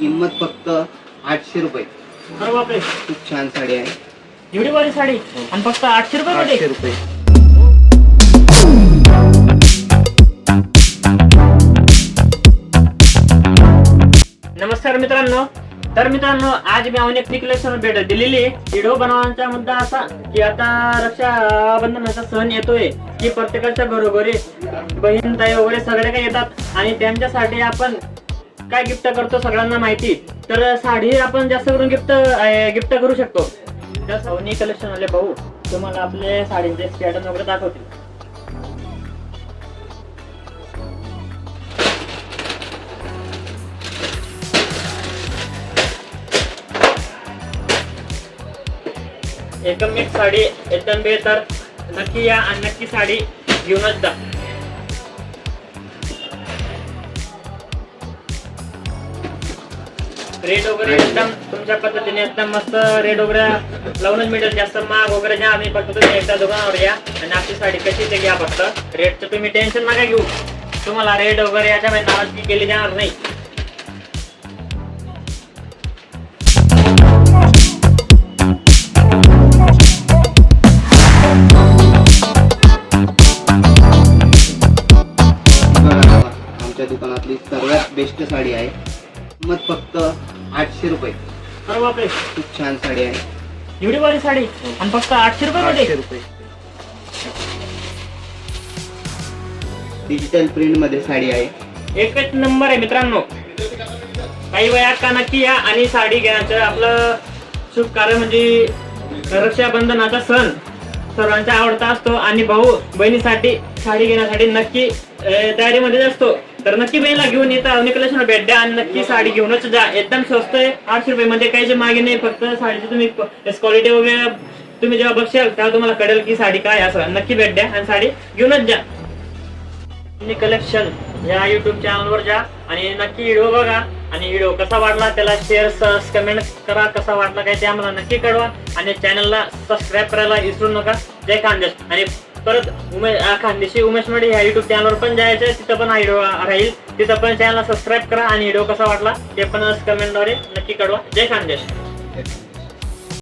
किंमत फक्त आठशे रुपये. अरे बापरे. खूप छान साडी आहे. एवढी बरी साडी? आणि फक्त आठशे रुपये आठशे मध्ये रुपये. नमस्कार मित्रांनो. तर मित्रांनो आज मी अनेक निकलेशन भेट दिलेली व्हिडिओ बनवण्याचा मुद्दा असा की आता रक्षाबंधनाचा सण येतोय की प्रत्येकाच्या घरोघरी बहीण ताई वगैरे सगळे काही येतात आणि त्यांच्यासाठी आपण काय गिफ्ट करतो सगळ्यांना माहिती. तर साडी आपण जास्त करून गिफ्ट गिफ्ट करू शकतो. तर सवनी कलेक्शन आले भाऊ तुम्हाला आपले साडींचे पॅटर्न वगैरे दाखवतील. एकदम मिक्स साडी एकदम बेहतर नक्की या आणि नक्की साडी घेऊनच जा. रेट वगैरे एकदम तुमच्या पद्धतीने एकदम मस्त रेट वगैरे लावूनच मिळेल जास्त महाग वगैरे घ्या. आम्ही फक्त तुम्ही एकदा दुकानावर या आणि आपली साडी कशी ते घ्या फक्त. रेटचं तुम्ही टेन्शन नका घेऊ. तुम्हाला रेट वगैरे याच्यामध्ये नाराजगी केली जाणार नाही. आमच्या दुकानातली सर्वात बेस्ट साडी आहे. किंमत फक्त आठशे रुपये. अरे बापरे. खूप छान साडी आहे. एवढी बरी साडी? आणि फक्त आठशे रुपये आठशे मध्ये रुपये. डिजिटल प्रिंटमध्ये साडी आहे. एकच नंबर आहे मित्रांनो. काही वयात का नक्की या आणि साडी घ्यायचं आपलं शुभ कार्य म्हणजे रक्षाबंधनाचा सण सर्वांचा आवडता असतो. आणि भाऊ बहिणीसाठी साडी घेण्यासाठी नक्की अं, तयारीमध्ये असतो. तर नक्की बहिणीला घेऊन येता. अवनी भेट द्या आणि नक्की साडी घेऊनच जा. एकदम स्वस्त आहे. आठशे रुपये मध्ये काही जे मागे नाही फक्त साडीची तुम्ही क्वालिटी वगैरे तुम्ही जेव्हा बघशाल तेव्हा तुम्हाला कळेल की साडी काय असं. नक्की भेट द्या आणि साडी घेऊनच जा. कलेक्शन या युट्यूब चॅनलवर जा आणि नक्की व्हिडिओ बघा. आणि व्हिडिओ कसा वाटला त्याला शेअर कमेंट करा. कसा वाटला काय ते आम्हाला नक्की कळवा. आणि चॅनलला सबस्क्राईब करायला विसरू नका. जय खानदेश. आणि परत उमेश खानदेशी उमेश मडे ह्या युट्यूब चॅनलवर पण जायचं तिथं पण हा व्हिडिओ राहील. तिथं पण चॅनलला सबस्क्राईब करा आणि व्हिडिओ कसा वाटला ते पण कमेंटद्वारे नक्की कळवा. जय खानदेश.